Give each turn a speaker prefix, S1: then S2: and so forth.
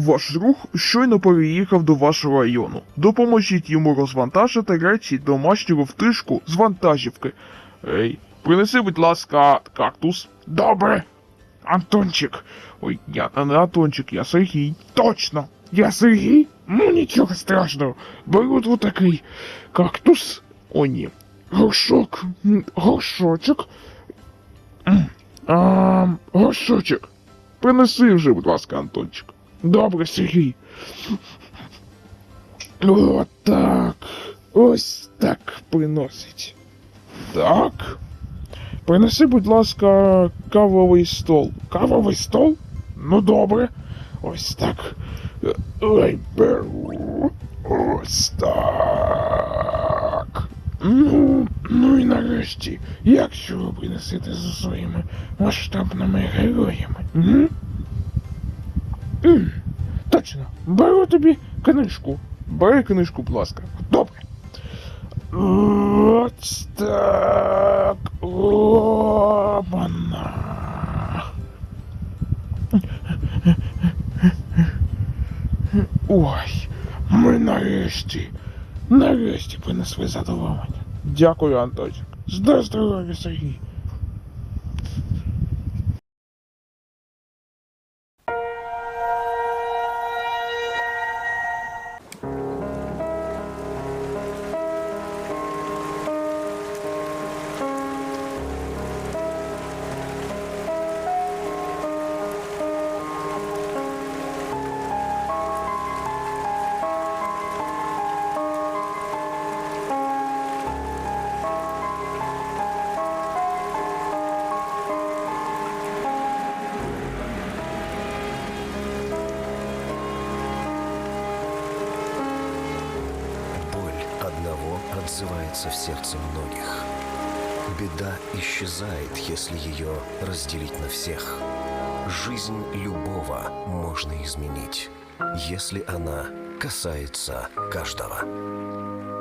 S1: Ваш друг щойно переїхав до вашого району. Допоможіть йому розвантажити речі домашнього втишку з вантажівки. Ей, принеси, будь ласка, кактус. Добре. Антончик. Ой, я не Антончик, я Сергій. Точно. Я Сергій? Ну нічого страшного. Беру тут такий кактус. О, ні. Горшок. Горшочок. М, горшочок. Принеси вже, будь ласка, Антончик. Добре, Сергій. О, так. Ось так приносить. Так. Принеси, будь ласка, кавовий стол. Кавовий стол? Ну добре. Ось так. Ой, беру. Ось так. Ну, ну і нарешті, як що ви принесете за своїми масштабними героями? М? Точно, беру тобі книжку. Бери книжку, будь ласка. Добре. Ось так. Обана. Ой, ми нарешті, нарешті принесли задоволення. Дякую, Антончик. Здоров'я, Сергій.
S2: Отзывается в сердце многих. Беда исчезает, если ее разделить на всех. Жизнь любого можно изменить, если она касается каждого.